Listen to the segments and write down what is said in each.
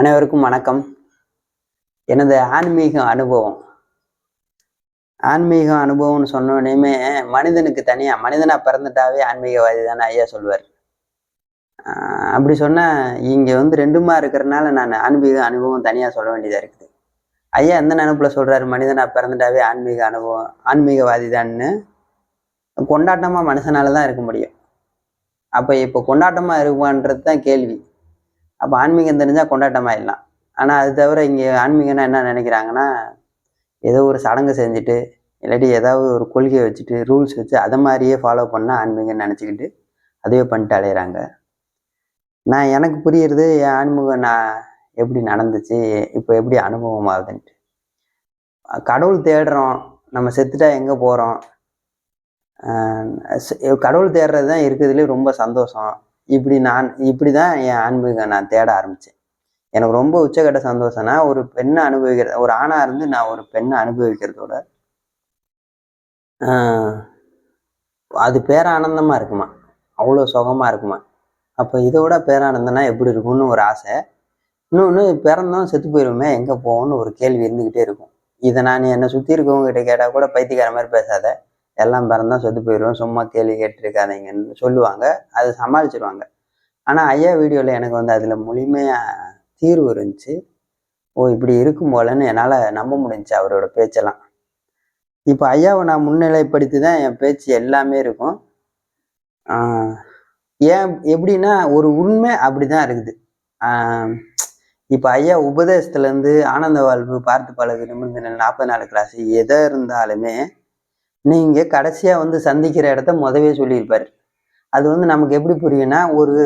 அனைவருக்கும் வணக்கம். எனது ஆன்மீக அனுபவம். ஆன்மீக அனுபவம்னு சொன்னோடனேயுமே மனிதனுக்கு தனியாக மனிதனாக பிறந்துட்டாவே ஆன்மீகவாதி தானே ஐயா சொல்லுவார் அப்படி சொன்னால் இங்கே வந்து ரெண்டுமா இருக்கிறனால நான் ஆன்மீக அனுபவம் தனியாக சொல்ல வேண்டியதாக இருக்குது. ஐயா எந்த நினப்பில் சொல்கிறாரு மனிதனாக பிறந்துட்டாவே ஆன்மீக அனுபவம் ஆன்மீகவாதி தான்னு? கொண்டாட்டமாக மனுஷனால தான் இருக்க முடியும். அப்போ இப்போ கொண்டாட்டமாக இருக்குமான்றது தான் கேள்வி. அப்போ ஆன்மீகம் தெரிஞ்சால் கொண்டாட்டமாயிடலாம் ஆனால் அது தவிர இங்கே ஆன்மீகம்னா என்ன நினைக்கிறாங்கன்னா ஏதோ ஒரு சடங்கு செஞ்சுட்டு இல்லாட்டி ஏதாவது ஒரு கொள்கையை வச்சுட்டு ரூல்ஸ் வச்சு அதை மாதிரியே ஃபாலோ பண்ணால் ஆன்மீகம்னு நினச்சிக்கிட்டு அதுவே பண்ணிட்டு அலையிறாங்க. நான் எனக்கு புரியுறது என் ஆன்மீகம் நான் எப்படி நடந்துச்சு இப்போ எப்படி அனுபவம் ஆகுதுன்ட்டு கடவுள் தேடுறோம் நம்ம செத்துட்டா எங்கே போகிறோம் கடவுள் தேடுறது தான் இருக்கிறதுலே ரொம்ப சந்தோஷம். இப்படி நான் இப்படி தான் என் ஆன்மீகம் நான் தேட ஆரம்பித்தேன் எனக்கு ரொம்ப உச்சக்கட்ட சந்தோஷம்னா ஒரு பெண்ணை அனுபவிக்கிறது ஒரு ஆணாக இருந்து நான் ஒரு பெண்ணை அனுபவிக்கிறதோட அது பேரானந்தமாக இருக்குமா? அவ்வளோ சுகமாக இருக்குமா? அப்போ இதோட பேரானந்தம்னா எப்படி இருக்கும்னு ஒரு ஆசை. இன்னொன்று பிறந்தோம் செத்து போயிடுவோமே எங்கே போவோம்னு ஒரு கேள்வி இருந்துக்கிட்டே இருக்கும். இதை நான் என்னை சுற்றி இருக்கவங்ககிட்ட கேட்டால் கூட பைத்தியக்கார மாதிரி பேசாத. எல்லாம் பிறந்தா செத்து போயிடுவோம் சும்மா கேள்வி கேட்டிருக்காதீங்கன்னு சொல்லுவாங்க அதை சமாளிச்சிருவாங்க. ஆனால் ஐயா வீடியோவில் எனக்கு வந்து அதில் முழுமையாக தீர்வு இருந்துச்சு. ஓ இப்படி இருக்கும் போலன்னு என்னால் நம்ப முடிஞ்சு அவரோட பேச்செல்லாம். இப்போ ஐயாவை நான் முன்னிலைப்படுத்தி தான் என் பேச்சு எல்லாமே இருக்கும். ஏன் எப்படின்னா ஒரு உண்மை அப்படி தான் இருக்குது இப்போ ஐயா உபதேசத்துலேருந்து ஆனந்த வாழ்வு பார்த்து பழகு நிமிர்ந்த நாற்பது நாலு கிளாஸ் எதை இருந்தாலுமே நீங்கள் கடைசியாக வந்து சந்திக்கிற இடத்த முதவே சொல்லியிருப்பார். அது வந்து நமக்கு எப்படி புரியும்னா ஒரு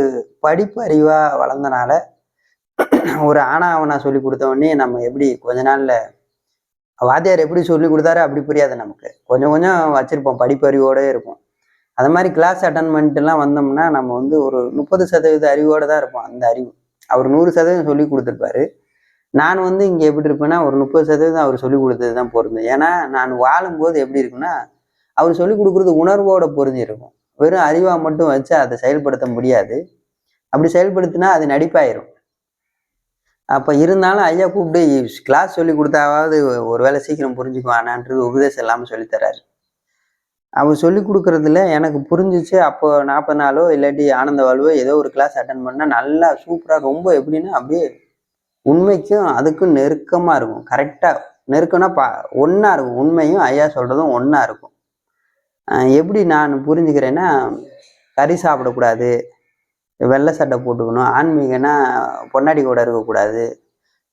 படிப்பு அறிவாக வளர்ந்தனால ஒரு ஆணாவனா சொல்லி கொடுத்தவொடனே நம்ம எப்படி கொஞ்ச நாளில் வாத்தியார் எப்படி சொல்லி கொடுத்தாரோ அப்படி புரியாது நமக்கு. கொஞ்சம் கொஞ்சம் வச்சுருப்போம் படிப்பறிவோட இருக்கும் அது மாதிரி கிளாஸ் அட்டன் பண்ணிட்டுலாம் வந்தோம்னா நம்ம வந்து ஒரு முப்பது சதவீத அறிவோடு தான் இருப்போம் அந்த அறிவு. அவர் நூறு சதவீதம் சொல்லி கொடுத்துருப்பாரு. நான் வந்து இங்கே எப்படி இருப்பேன்னா ஒரு முப்பது சதவீதம் அவர் சொல்லிக் கொடுத்தது தான் பொருந்தும். ஏன்னா நான் வாழும்போது எப்படி இருக்குன்னா அவர் சொல்லிக் கொடுக்குறது உணர்வோட பொருந்தி இருக்கும். வெறும் அறிவாக மட்டும் வச்சு அதை செயல்படுத்த முடியாது. அப்படி செயல்படுத்தினா அது நடிப்பாயிரும். அப்போ இருந்தாலும் ஐயா கூப்பிட்டு கிளாஸ் சொல்லி கொடுத்தாவது ஒரு வேளை சீக்கிரம் புரிஞ்சுக்குவானான்றது உபதேசம் இல்லாமல் சொல்லித்தராரு அவர் சொல்லி கொடுக்குறதுல எனக்கு புரிஞ்சிச்சு. அப்போ நாற்பது நாளோ இல்லாட்டி ஆனந்த வாழ்வோ ஏதோ ஒரு கிளாஸ் அட்டன் பண்ணால் நல்லா சூப்பராக ரொம்ப எப்படின்னா அப்படியே உண்மைக்கும் அதுக்கும் நெருக்கமாக இருக்கும். கரெக்டாக நெருக்கம்னா பா ஒன்றா இருக்கும். உண்மையும் ஐயா சொல்கிறதும் ஒன்றா இருக்கும். எப்படி நான் புரிஞ்சுக்கிறேன்னா கறி சாப்பிடக்கூடாது வெள்ளை சட்டை போட்டுக்கணும் ஆன்மீகன்னா பொன்னாடி கூட இருக்கக்கூடாது.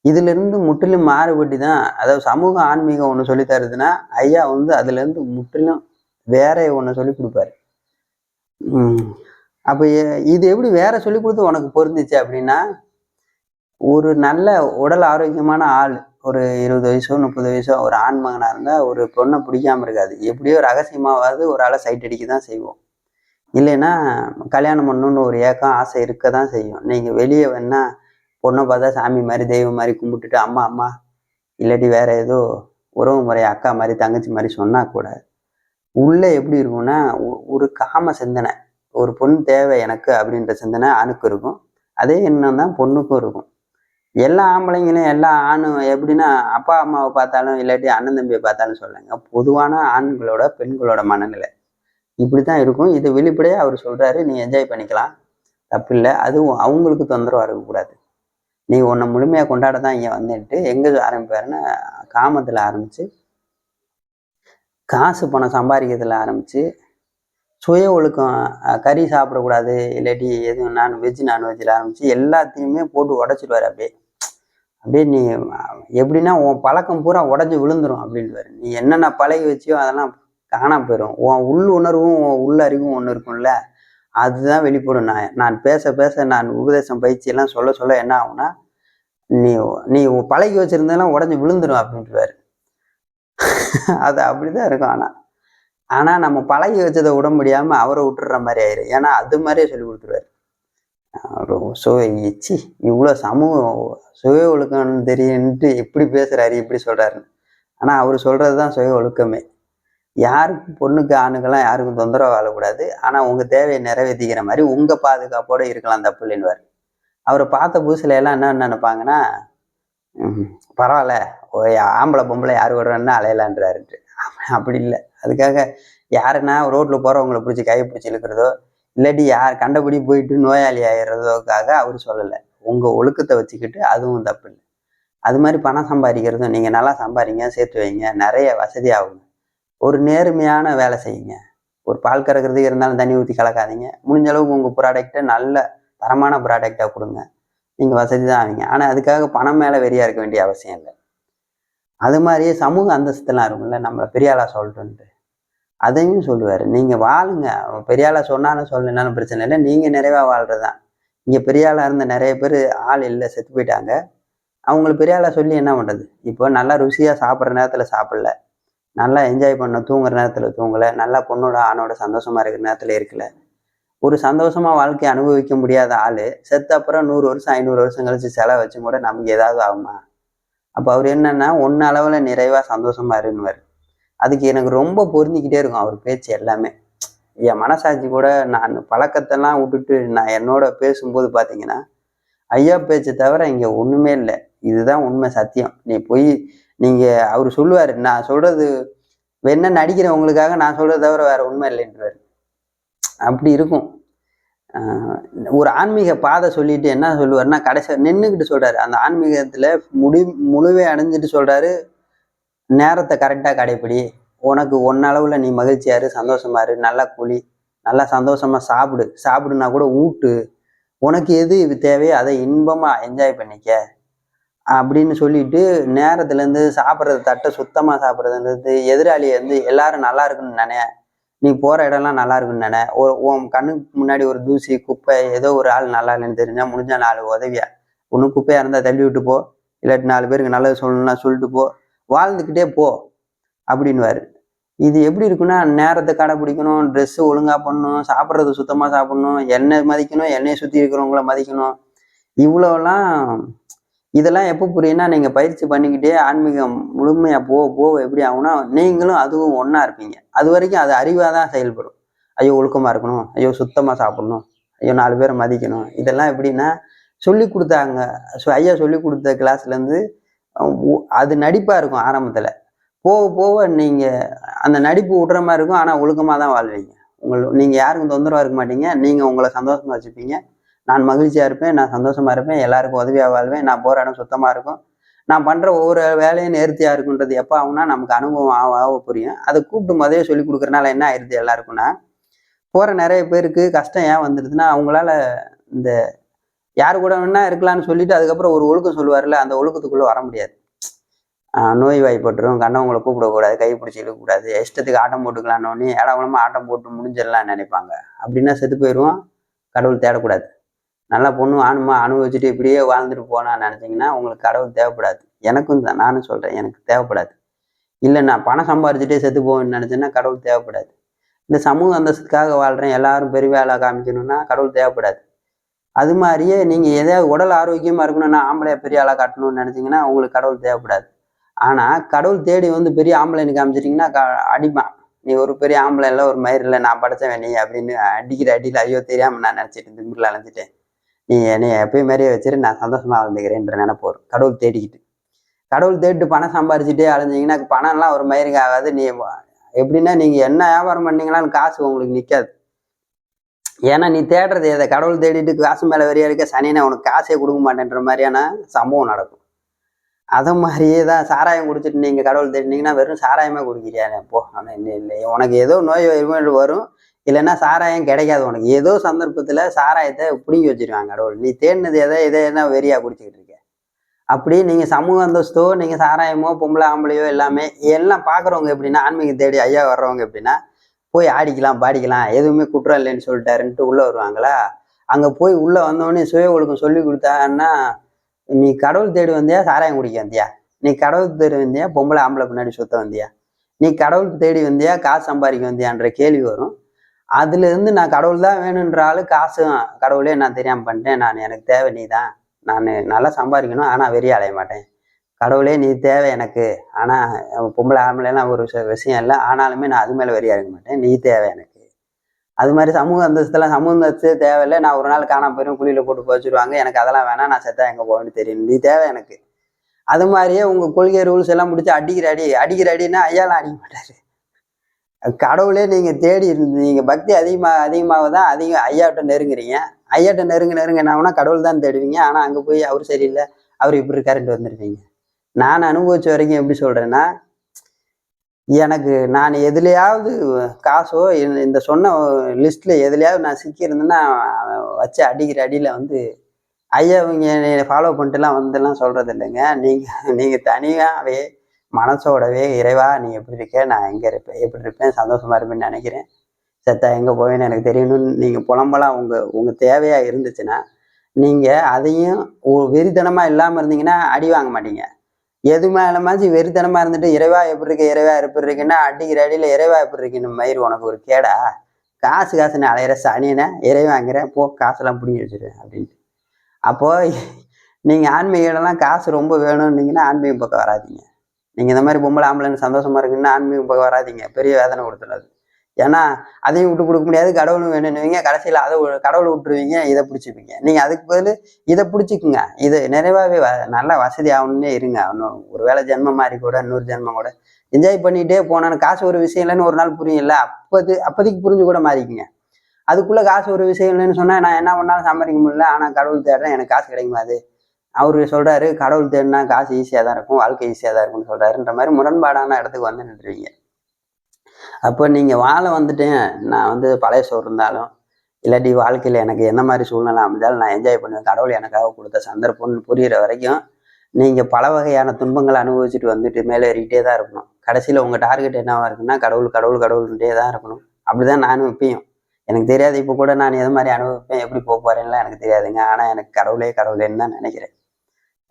இதுலேருந்து முற்றிலும் மாறுபட்டு தான் அதாவது சமூக ஆன்மீகம் ஒன்று சொல்லி தருதுன்னா ஐயா வந்து அதுலேருந்து முற்றிலும் வேற ஒன்று சொல்லி கொடுப்பாரு. அப்போ இது எப்படி வேற சொல்லி கொடுத்து உனக்கு பொருந்துச்சு அப்படின்னா ஒரு நல்ல உடல் ஆரோக்கியமான ஆள் ஒரு இருபது வயசோ முப்பது வயசோ ஒரு ஆண் மகனாக இருந்தால் ஒரு பொண்ணை பிடிக்காம இருக்காது. எப்படியோ ரகசியமாவது ஒரு ஆளை சைட் அடிக்க தான் செய்வோம். இல்லைன்னா கல்யாணம் பண்ணணும்னு ஒரு ஏக்கம் ஆசை இருக்க தான் செய்யும். நீங்கள் வெளியே வேணா பொண்ணை பார்த்தா சாமி மாதிரி தெய்வம் மாதிரி கும்பிட்டுட்டு அம்மா அம்மா இல்லாட்டி வேற ஏதோ உறவு முறை அக்கா மாதிரி தங்கச்சி மாதிரி சொன்னால் கூட உள்ளே எப்படி இருக்கும்னா ஒரு காம சிந்தனை. ஒரு பொண்ணு தேவை எனக்கு அப்படின்ற சிந்தனை அணுக்கு இருக்கும். அதே எண்ணம் தான் பொண்ணுக்கும் இருக்கும். எல்லா ஆம்பளைங்களும் எல்லா ஆணும் எப்படின்னா அப்பா அம்மாவை பார்த்தாலும் இல்லாட்டி அண்ணன் தம்பியை பார்த்தாலும் சொல்லுங்க பொதுவான ஆண்களோட பெண்களோட மனநிலை இப்படி தான் இருக்கும். இது வெளிப்படையாக அவர் சொல்றாரு நீ என்ஜாய் பண்ணிக்கலாம். தப்பில்லை. அதுவும் அவங்களுக்கு தொந்தரவாக இருக்கக்கூடாது. நீ உன்னை முழுமையாக கொண்டாட தான் இங்கே வந்துட்டு எங்கே ஆரம்பிப்பாருன்னு காமத்தில் ஆரம்பித்து காசு பணம் சம்பாதிக்கிறதுல ஆரம்பித்து சுய ஒழுக்கம் கறி சாப்பிடக்கூடாது இல்லாட்டி எதுவும் நான்வெஜ் நான்வெஜ்ஜில் ஆரம்பித்து எல்லாத்தையுமே போட்டு உடச்சிடுவார் அப்படியே. அப்படியே நீ எப்படின்னா உன் பழக்கம் பூரா உடஞ்சி விழுந்துடும் அப்படின்ட்டு நீ என்னென்ன பழகி வச்சியோ அதெல்லாம் காணாம போயிடும் உன் உள் உணர்வும் உன் உள் அறிவும் ஒன்று இருக்கும்ல அதுதான் வெளிப்படும். நான் நான் பேச பேச நான் உபதேசம் பயிற்சி எல்லாம் சொல்ல சொல்ல என்ன ஆகும்னா நீ நீ உன் பழகி வச்சிருந்தெல்லாம் உடஞ்சி விழுந்துடும் அப்படின்ட்டுவாரு அது அப்படிதான் இருக்கும் ஆனால் ஆனால் நம்ம பழகி வச்சதை விட முடியாமல் அவரை விட்டுற மாதிரி ஆயிரும். ஏன்னா அது மாதிரியே சொல்லி கொடுத்துருவாரு. சுவை சி இவ்வளோ சமூகம் சுய ஒழுக்கம்னு தெரியுன்ட்டு எப்படி பேசுகிறாரு இப்படி சொல்கிறாருன்னு ஆனால் அவர் சொல்கிறது தான் சுய ஒழுக்கமே. யாருக்கும் பொண்ணுக்கு ஆணுக்கெல்லாம் யாருக்கும் தொந்தரவு வாழக்கூடாது ஆனால் உங்கள் தேவையை நிறைவேற்றிக்கிற மாதிரி உங்கள் பாதுகாப்போட இருக்கலாம் தப்பு இல்லைன்னுவார் அவரை பார்த்த புதுசுல எல்லாம் என்ன நினைப்பாங்கன்னா பரவாயில்ல. ஒரு ஆம்பளை பொம்பளை யார் விடுறேன்னா அலையலான்றாருன்ட்டு. அப்படி இல்லை. அதுக்காக யாருன்னா ரோட்டில் போகிறவங்கள பிடிச்சி கையை பிடிச்சி இழுக்கிறதோ இல்லாட்டி யார் கண்டபடி போயிட்டு நோயாளி ஆயிடுறதுக்காக அவர் சொல்லலை. உங்கள் ஒழுக்கத்தை வச்சுக்கிட்டு அதுவும் தப்பு இல்லை அது மாதிரி பணம் சம்பாதிக்கிறதும் நீங்கள் நல்லா சம்பாதிங்க சேர்த்து வைங்க நிறைய வசதி ஆகுங்க. ஒரு நேர்மையான வேலை செய்யுங்க. ஒரு பால் கறக்கிறதுக்கு இருந்தாலும் தண்ணி ஊற்றி கலக்காதீங்க. முடிஞ்ச அளவுக்கு உங்கள் ப்ராடக்ட்டை நல்ல தரமான ப்ராடக்டாக கொடுங்க. நீங்கள் வசதி தான் ஆவீங்க. ஆனால் அதுக்காக பணம் மேலே வெறியாக இருக்க வேண்டிய அவசியம் இல்லை. அது மாதிரியே சமூக அந்தஸ்துலாம் இருக்கும்ல. நம்மளை பெரிய ஆளாக சொல்லட்டுன்ட்டு அதையும் சொல்லுவார். நீங்கள் வாழுங்க. அவன் சொன்னாலும் சொல்லனாலும் பிரச்சனை இல்லை. நீங்கள் நிறைவாக வாழ்கிறது தான் இங்கே பெரியாளாக இருந்த நிறைய பேர் ஆள் இல்லை செத்து போயிட்டாங்க. அவங்கள பெரிய சொல்லி என்ன பண்ணுறது இப்போ நல்லா ருசியாக சாப்பிட்ற நேரத்தில் சாப்பிடல. நல்லா என்ஜாய் பண்ண தூங்குற நேரத்தில் தூங்கலை. நல்லா பொண்ணோட ஆணோட சந்தோஷமாக இருக்கிற நேரத்தில் இருக்கல. ஒரு சந்தோஷமாக வாழ்க்கையை அனுபவிக்க முடியாத ஆள் செத்த அப்புறம் நூறு வருஷம் ஐநூறு வருஷம் கழிச்சு செலவு வச்சு கூட நமக்கு ஏதாவது ஆகுமா? அப்போ அவர் என்னென்னா ஒன்று அளவில் நிறைவாக சந்தோஷமாக இருன்னுவார் அதுக்கு எனக்கு ரொம்ப பொருந்திக்கிட்டே இருக்கும் அவர் பேச்சு எல்லாமே. என் மனசாட்சி கூட நான் பழக்கத்தெல்லாம் விட்டுட்டு நான் என்னோட பேசும்போது பார்த்தீங்கன்னா ஐயா பேச்சை தவிர இங்கே ஒன்றுமே இல்லை. இதுதான் உண்மை சத்தியம். நீ போய் நீங்கள் அவர் சொல்லுவார் நான் சொல்கிறது என்ன நடிக்கிறவங்களுக்காக நான் சொல்கிறத தவிர வேறு உண்மை இல்லைன்றார் அப்படி இருக்கும். ஒரு ஆன்மீக பாதை சொல்லிட்டு என்ன சொல்லுவாருன்னா கடைசி நின்றுக்கிட்டு சொல்கிறாரு அந்த ஆன்மீகத்தில் முடி முழுவே அடைஞ்சிட்டு சொல்கிறாரு நேரத்தை கரெக்டாக கடைப்பிடி. உனக்கு ஒன்னளவில் நீ மகிழ்ச்சியாரு சந்தோஷமா இரு நல்லா குழி நல்லா சந்தோஷமா சாப்பிடு. சாப்பிடுனா கூட ஊட்டு. உனக்கு எது இது தேவையோ அதை இன்பமாக என்ஜாய் பண்ணிக்க. அப்படின்னு சொல்லிட்டு நேரத்துலேருந்து சாப்பிட்றது தட்டை சுத்தமாக சாப்பிட்றதுன்றது எதிராளியை வந்து எல்லாரும் நல்லா இருக்குன்னு நினை நீ போகிற இடம்லாம் நல்லா இருக்குன்னு நினை ஒரு உன் கண்ணுக்கு முன்னாடி ஒரு தூசி குப்பை ஏதோ ஒரு ஆள் நல்லா இல்லைன்னு தெரிஞ்சால் முடிஞ்ச நாலு உதவியா. ஒன்றும் குப்பையாக இருந்தால் தள்ளி விட்டு போ. இல்லாட்டி நாலு பேருக்கு நல்லது சொல்லணும்னா சொல்லிட்டு போ. வாழ்ந்துக்கிட்டே போ அப்படின்வாரு இது எப்படி இருக்குன்னா நேரத்தை கடைப்பிடிக்கணும் ட்ரெஸ்ஸு ஒழுங்காக பண்ணணும் சாப்பிட்றது சுத்தமாக சாப்பிடணும் எண்ணெய் மதிக்கணும் எண்ணெயை சுற்றி இருக்கிறவங்கள மதிக்கணும். இவ்வளோலாம் இதெல்லாம் எப்போ புரியுன்னா நீங்கள் பயிற்சி பண்ணிக்கிட்டே ஆன்மீகம் முழுமையாக போக போக எப்படி ஆகும்னா நீங்களும் அதுவும் ஒன்றா இருப்பீங்க. அது வரைக்கும் அது அறிவாக தான் செயல்படும். ஐயோ ஒழுக்கமாக இருக்கணும் ஐயோ சுத்தமாக சாப்பிடணும் ஐயோ நாலு பேரை மதிக்கணும். இதெல்லாம் எப்படின்னா சொல்லி கொடுத்தாங்க. ஸோ ஐயா சொல்லி கொடுத்த கிளாஸ்லேருந்து அது நடிப்பாக இருக்கும் ஆரம்பத்தில். போக போக நீங்கள் அந்த நடிப்பு விட்ற மாதிரி இருக்கும். ஆனால் ஒழுக்கமாக தான் வாழ்வீங்க. உங்கள் நீங்கள் யாருக்கும் தொந்தரவாக இருக்க மாட்டீங்க. நீங்கள் உங்களை சந்தோஷமாக வச்சுப்பீங்க. நான் மகிழ்ச்சியாக இருப்பேன். நான் சந்தோஷமாக இருப்பேன். எல்லாருக்கும் உதவியாக வாழ்வேன். நான் போகிற இடம் சுத்தமாக இருக்கும். நான் பண்ணுற ஒவ்வொரு வேலையும் நேர்த்தியாக இருக்குன்றது எப்போ ஆகும்னா நமக்கு அனுபவம் ஆக ஆக புரியும். அதை கூப்பிட்டு முதவே சொல்லி கொடுக்குறனால என்ன ஆயிடுது எல்லாருக்குன்னா போகிற நிறைய பேருக்கு கஷ்டம் ஏன் வந்துடுதுன்னா அவங்களால இந்த யார் கூட வேணா இருக்கலாம்னு சொல்லிட்டு அதுக்கப்புறம் ஒரு ஒழுக்கம் சொல்லுவார்ல அந்த ஒழுக்கத்துக்குள்ளே வர முடியாது. நோய் வாய்ப்பட்டுரும் கண்ணவங்களை கூப்பிடக்கூடாது கை பிடிச்சி இழுக்கக்கூடாது இஷ்டத்துக்கு ஆட்டம் போட்டுக்கலான்னு ஏடாகுளமாக ஆட்டம் போட்டு முடிஞ்சிடலாம்னு நினைப்பாங்க. அப்படின்னா செத்து போயிடுவோம் கடவுள் தேடக்கூடாது. நல்லா பொண்ணு ஆணுமா அனுபவிச்சுட்டு இப்படியே வாழ்ந்துட்டு போகலான்னு நினச்சிங்கன்னா உங்களுக்கு கடவுள் தேவைப்படாது. எனக்கும் தான் நானும் சொல்கிறேன் எனக்கு தேவைப்படாது. இல்லை நான் பணம் சம்பாரிச்சுட்டே செத்து போவேன்னு நினச்சேன்னா கடவுள் தேவைப்படாது. இந்த சமூக அந்தஸ்துக்காக வாழ்கிறேன் எல்லாரும் பெரிய வேலை காமிக்கணும்னா கடவுள் தேவைப்படாது. அது மாதிரியே நீங்கள் எதாவது உடல் ஆரோக்கியமாக இருக்கணும்னா ஆம்பளையை பெரிய ஆளாக காட்டணும்னு நினச்சிங்கன்னா உங்களுக்கு கடவுள் தேவைப்படாது. ஆனால் கடவுள் தேடி வந்து பெரிய ஆம்பளைன்னு காமிச்சிட்டிங்கன்னா க அடிப்பான் நீ ஒரு பெரிய ஆம்பளை இல்லை ஒரு மயிர் இல்லை நான் படைச்சவன் நீ அப்படின்னு அடிக்கிற அடியில் ஐயோ தெரியாமல் நான் நினச்சிட்டு திமிரில் அலைஞ்சிட்டேன் நீ என்னை எப்பயும் மாதிரியே வச்சுட்டு நான் சந்தோஷமாக வாழ்ந்துக்கிறேன்ற நினைப்போம் கடவுள் தேடிக்கிட்டு. கடவுள் தேடிட்டு பணம் சம்பாரிச்சிட்டே அலைஞ்சிங்கன்னா பணம்லாம் ஒரு மயிருக்கு ஆகாது. நீ எப்படின்னா நீங்கள் என்ன வியாபாரம் பண்ணீங்களான்னு காசு உங்களுக்கு நிற்காது ஏன்னா நீ தேடுறது எதை? கடவுள் தேடிட்டு காசு மேலே வரியா இருக்க சனினா உனக்கு காசே கொடுக்க மாட்டேன்ற மாதிரியான சம்பவம் நடக்கும். அதை மாதிரியே தான் சாராயம் குடிச்சிட்டு நீங்கள் கடவுள் தேடினீங்கன்னா வெறும் சாராயமாக குடிக்கிறியா? போ ஆனால் இல்லை உனக்கு ஏதோ நோய் வரும் வரும். இல்லைன்னா சாராயம் கிடைக்காது உனக்கு. ஏதோ சந்தர்ப்பத்தில் சாராயத்தை பிடிங்கி வச்சிருக்காங்க கடவுள். நீ தேடினது எதை எதை என்ன வெறியாக குடிச்சிக்கிட்டு இருக்க? அப்படி நீங்கள் சமூக அந்தஸ்தோ நீங்கள் சாராயமோ பொம்பளை ஆம்பளையோ எல்லாமே எல்லாம் பார்க்குறவங்க எப்படின்னா ஆன்மீகம் தேடி ஐயா வர்றவங்க எப்படின்னா போய் ஆடிக்கலாம் பாடிக்கலாம் எதுவுமே குற்றம் இல்லைன்னு சொல்லிட்டாருன்ட்டு உள்ளே வருவாங்களா? அங்கே போய் உள்ளே வந்தோடனே சுய ஒழுக்கம் சொல்லி கொடுத்தான்னா நீ கடவுள் தேடி வந்தியா சாராயம் குடிக்க வந்தியா? நீ கடவுள் தேடி வந்தியா பொம்பளை ஆம்பளை பின்னாடி சுத்த வந்தியா? நீ கடவுள் தேடி வந்தியா காசு சம்பாதிக்க வந்தியான்ற கேள்வி வரும். அதுல இருந்து நான் கடவுள் தான் வேணுன்ற ஆளு காசும் கடவுளே நான் தெரியாம பண்ணிட்டேன் நான் எனக்கு தேவை நீ தான் நான் நல்லா சம்பாதிக்கணும் ஆனால் வெறிய அலைய மாட்டேன். கடவுளே நீ தேவை எனக்கு. ஆனால் பொம்பளை ஆம்பளைலாம் ஒரு விஷயம் இல்லை. ஆனாலுமே நான் அது மேலே வெறியா இருக்க மாட்டேன். நீ தேவை எனக்கு. அது மாதிரி சமூக அந்தஸ்தெல்லாம் சமூக அந்தஸ்து தேவையில்லை. நான் ஒரு நாள் காணாம போயிடும் குழியில் போட்டு போச்சுருவாங்க எனக்கு அதெல்லாம் வேணாம். நான் செத்தா எங்கே போவேன்னு தெரியும் நீ தேவை எனக்கு. அது மாதிரியே உங்கள் கொள்கை ரூல்ஸ் எல்லாம் முடிச்சு அடிக்கிற அடி அடிக்கிற அடின்னா ஐயாலாம் அடிக்க மாட்டாரு. கடவுளே நீங்கள் தேடி இருந்து நீங்கள் பக்தி அதிகமாக அதிகமாக தான் அதிகம் ஐயாட்ட நெருங்குறீங்க. ஐயாட்ட நெருங்க நெருங்க என்ன கடவுள் தான் தேடுவீங்க. ஆனால் அங்கே போய் அவர் சரியில்லை. அவர் இப்படி இருக்காருன்ட்டு வந்துருவீங்க. நான் அனுபவிச்ச வரைக்கும் எப்படி சொல்கிறேன்னா எனக்கு நான் எதுலையாவது காசோ இந்த- சொன்ன லிஸ்ட்டில் எதுலையாவது நான் சிக்கியிருந்தேன்னா வச்சு அடிக்கிற அடியில் வந்து ஐயா இவங்க ஃபாலோ பண்ணிட்டுலாம் வந்துலாம் சொல்கிறது இல்லைங்க. நீங்கள் நீங்கள் தனியாகவே மனசோடவே இறைவா நீ எப்படி இருக்க? நான் எங்கே இருப்பேன் எப்படி இருப்பேன்? சந்தோஷமாக இருப்பேன்னு நினைக்கிறேன். செத்தா எங்கே போவேன்னு எனக்கு தெரியணும்னு நீங்கள் புலம்பலாம். உங்கள் உங்கள் தேவையாக இருந்துச்சுன்னா நீங்கள் அதையும் ஒரு வெறித்தனமாக இல்லாமல் இருந்தீங்கன்னா அடி வாங்க மாட்டீங்க. எது மேலமாச்சும் வெறித்தனமாக இருந்துட்டு இறைவா எப்படி இருக்கு? இறைவா எப்படி இருக்குன்னா அடிக்கிற அடியில் இறைவா எப்படி இருக்குன்னு மயிர் உனக்கு ஒரு கேடா. காசு காசுன்னு அலையிற சனியனை இறைவாங்கிறேன் போ காசெல்லாம் பிடிங்கி வச்சிருவேன் அப்படின்ட்டு. அப்போ நீங்கள் ஆன்மீகம்லாம் காசு ரொம்ப வேணும்னீங்கன்னா ஆன்மீகம் பக்கம் வராதீங்க. நீங்கள் இந்த மாதிரி பொம்பளை ஆம்பளைன்னு சந்தோஷமா இருக்குன்னா ஆன்மீகம் பக்கம் வராதீங்க. பெரிய வேதனை கொடுத்துடாது. ஏன்னா அதையும் விட்டு கொடுக்க முடியாது. கடவுளும் வேணும்னுவீங்க கடைசியில் அதை கடவுளை விட்டுருவீங்க. இதை பிடிச்சிப்பீங்க. நீங்கள் அதுக்கு பதில் இதை பிடிச்சிக்குங்க. இது நிறைவாகவே வ நல்லா வசதி ஆகணும்னே இருங்க. இன்னும் ஒரு வேளை ஜென்மம் மாதிரி கூட இன்னொரு ஜென்மம் கூட. என்ஜாய் பண்ணிகிட்டே போனான்னு காசு ஒரு விஷயம் இல்லைன்னு ஒரு நாள் புரியும்ல. அப்போது அப்போதைக்கு புரிஞ்சு கூட மாறிக்குங்க. அதுக்குள்ளே காசு ஒரு விஷயம் இல்லைன்னு சொன்னால் நான் என்ன பண்ணாலும் சம்பாதிக்க முடியல. ஆனால் கடவுள் தேடுறேன். எனக்கு காசு கிடைக்குமாது அவர் சொல்கிறாரு கடவுள் தேடினா காசு ஈஸியாக தான் இருக்கும். வாழ்க்கை ஈஸியாக தான் இருக்கும்னு சொல்கிறாருன்ற மாதிரி முரண்பாடான இடத்துக்கு வந்து நின்றுவீங்க. அப்போ நீங்கள் வாழ வந்துட்டேன். நான் வந்து பழைய சோறு இருந்தாலும் இல்லாட்டி வாழ்க்கையில் எனக்கு எந்த மாதிரி சூழ்நிலை அமைஞ்சாலும் நான் என்ஜாய் பண்ணுவேன். கடவுள் எனக்காக கொடுத்த சந்தர்ப்பம்னு புரிகிற வரைக்கும் நீங்கள் பல வகையான துன்பங்களை அனுபவிச்சுட்டு வந்துட்டு மேலே ஏறிக்கிட்டே தான் இருக்கணும். கடைசியில் உங்கள் டார்கெட் என்னவாக இருக்குன்னா கடவுள் கடவுள் கடவுள்கிட்டே தான் இருக்கணும். அப்படிதான் நானும் இப்பயும். எனக்கு தெரியாது இப்போ கூட நான் எது மாதிரி அனுபவிப்பேன் எப்படி போக போகிறேன்லாம் எனக்கு தெரியாதுங்க. ஆனால் எனக்கு கடவுளே கடவுளேன்னு தான் நினைக்கிறேன்.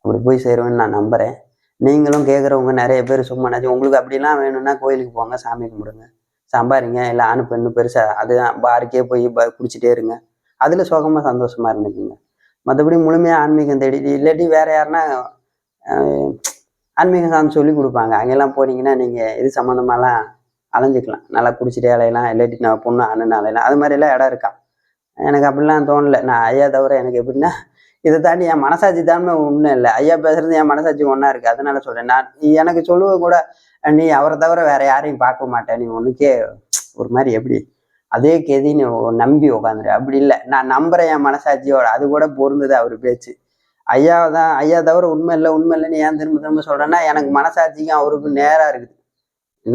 அப்படி போய் சேருவேன்னு நான் நம்புகிறேன் நீங்களும் கேட்குறவங்க நிறைய பேர் சும்மா நினச்சி உங்களுக்கு அப்படிலாம் வேணும்னா கோயிலுக்கு போங்க சாமி கும்பிடுங்க. சம்பாரிங்க இல்லை ஆணு பெண்ணு பெருசாக அதுதான் பாருக்கே போய் ப குடிச்சிட்டே இருங்க. அதில் சுகமாக சந்தோஷமாக இருந்துக்குங்க. மற்றபடி முழுமையாக ஆன்மீகம் தேடி இல்லாட்டி வேற யாருன்னா ஆன்மீகம் சார்ந்து சொல்லி கொடுப்பாங்க. அங்கெல்லாம் போனீங்கன்னா நீங்கள் இது சம்மந்தமாலாம் அலைஞ்சிக்கலாம். நல்லா குடிச்சிட்டே அலையலாம் இல்லாட்டி நான் பொண்ணு அண்ணன் அலையலாம். அது மாதிரிலாம் இடம் இருக்கா? எனக்கு அப்படிலாம் தோணல. நான் ஐயா தவிர எனக்கு எப்படின்னா இதை தாண்டி என் மனசாட்சி தானே ஒன்றும் இல்லை. ஐயா பேசுறது என் மனசாட்சி ஒன்றா இருக்குது அதனால சொல்கிறேன் நான் எனக்கு சொல்லுவ கூட நீ அவரை தவிர வேற யாரையும் பார்க்க மாட்டேன். நீ உனக்கே ஒரு மாதிரி எப்படி அதே கேதி நீ நம்பி உட்காந்துரு அப்படி இல்லை. நான் நம்புறேன் என் மனசாட்சியோட. அது கூட பொருந்தது அவர் பேச்சு. ஐயா தான் ஐயா தவிர உண்மை இல்லை உண்மை இல்லைன்னு ஏன் திரும்ப திரும்ப சொல்கிறேன்னா எனக்கு மனசாட்சிக்கும் அவருக்கும் நேராக இருக்குது.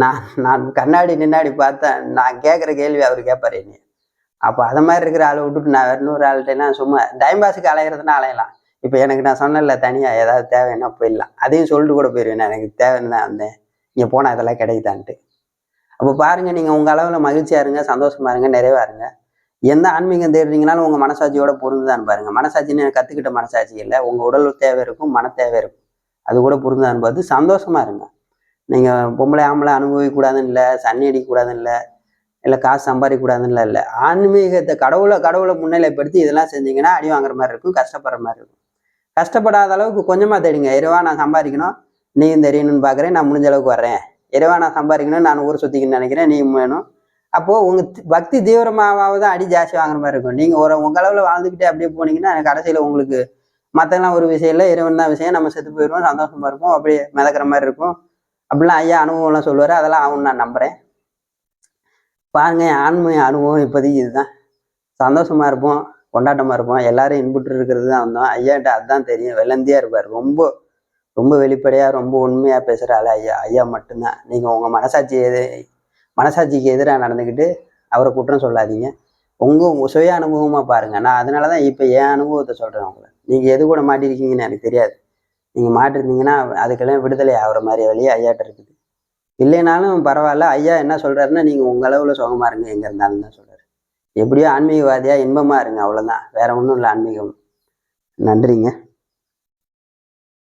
நான் நான் கண்ணாடி நின்னாடி பார்த்தேன். நான் கேட்குற கேள்வி அவர் கேட்பாரு என்னைய. அப்போ அதை மாதிரி இருக்கிற ஆளை விட்டுட்டு நான் வேற இன்னொரு ஆள்கிட்டலாம் சும்மா டைம் பாஸுக்கு அலையிறதுனா அலையலாம். இப்போ எனக்கு நான் சொன்னேன்ல தனியாக ஏதாவது தேவைன்னா போயிடலாம். அதையும் சொல்லிட்டு கூட போயிடுவேன் நான் எனக்கு தேவைன்னு தான் வந்தேன். இங்கே போனால் இதெல்லாம் கிடைக்குதான்ட்டு. அப்போ பாருங்கள் நீங்கள் உங்கள் அளவில் மகிழ்ச்சியாக இருங்க சந்தோஷமா இருங்க நிறைவாக இருங்க. எந்த ஆன்மீகம் தேடுறீங்கனாலும் உங்கள் மனசாட்சியோட பொருந்துதான் பாருங்க. மனசாட்சின்னு எனக்கு கற்றுக்கிட்ட மனசாட்சி இல்லை. உங்கள் உடல் தேவை இருக்கும் மன தேவை இருக்கும். அது கூட பொருந்தான்னு பார்த்து சந்தோஷமா இருங்க. நீங்கள் பொம்பளை ஆம்பளை அனுபவிக்கூடாதுன்னு இல்லை சன்னி அடிக்கக்கூடாதுன்னு இல்லை இல்லை காசு சம்பாதிக்கக்கூடாதுன்னு இல்லை. ஆன்மீகத்தை கடவுளை கடவுளை முன்னிலைப்படுத்தி இதெல்லாம் செஞ்சீங்கன்னா அடி வாங்குற மாதிரி இருக்கும் கஷ்டப்படுற மாதிரி இருக்கும். கஷ்டப்படாத அளவுக்கு கொஞ்சமாக தேடுங்க. இரவா நான் சம்பாதிக்கணும். நீயும் தெரியணும்னு பார்க்குறேன் நான் முடிஞ்ச அளவுக்கு வர்றேன். இரவா நான் சம்பாதிக்கணும் நான் ஊர் சுற்றிக்கணும்னு நினைக்கிறேன். நீ வேணும். அப்போது உங்கள் பக்தி தீவிரமாக தான் அடி ஜாஸ்தி வாங்குற மாதிரி இருக்கும். நீங்கள் ஒரு உங்கள் அளவில் வாழ்ந்துக்கிட்டே அப்படியே போனீங்கன்னா கடைசியில் உங்களுக்கு மற்றெல்லாம் ஒரு விஷயம் இல்லை. இறைவன் தான் விஷயம். நம்ம செத்து போயிடுவோம் சந்தோஷமாக இருக்கும் அப்படியே மிதக்கிற மாதிரி இருக்கும். அப்படிலாம் ஐயா அனுபவம்லாம் சொல்லுவார். அதெல்லாம் ஆகும்னு நான் நம்புகிறேன் பாருங்க ஆண்மை ஆன்மீக அனுபவம் இப்போதைக்கு இதுதான். சந்தோஷமா இருப்போம் கொண்டாட்டமா இருப்போம். எல்லாரும் இன்புட்டு இருக்கிறது தான் வந்தோம். ஐயாட்ட அதுதான் தெரியும். வெள்ளந்தியா இருப்பார். ரொம்ப ரொம்ப வெளிப்படையா ரொம்ப உண்மையா பேசுறாள் ஆளு ஐயா. ஐயா மட்டும்தான். நீங்க உங்க மனசாட்சி எது மனசாட்சிக்கு எதிராக நடந்துக்கிட்டு அவரை குற்றம் சொல்லாதீங்க. உங்க உங்க சுய அனுபவமா பாருங்க. நான் அதனால தான் இப்போ என் அனுபவத்தை சொல்றேன் உங்களை. நீங்க எது கூட மாட்டிருக்கீங்கன்னு எனக்கு தெரியாது. நீங்க மாட்டிருந்தீங்கன்னா அதுக்கெல்லாம் விடுதலை ஆகுற மாதிரி வழியே ஐயாட்ட இருக்குது. இல்லைனாலும் பரவாயில்ல. ஐயா என்ன சொல்றாருன்னா நீங்க உங்க சுகமா இருங்க. எங்க இருந்தாலும் தான் சொல்றாரு. எப்படியோ ஆன்மீகவாதியா இன்பமா இருங்க. அவ்வளவுதான். வேற ஒன்றும் இல்லை. ஆன்மீகம். நன்றிங்க.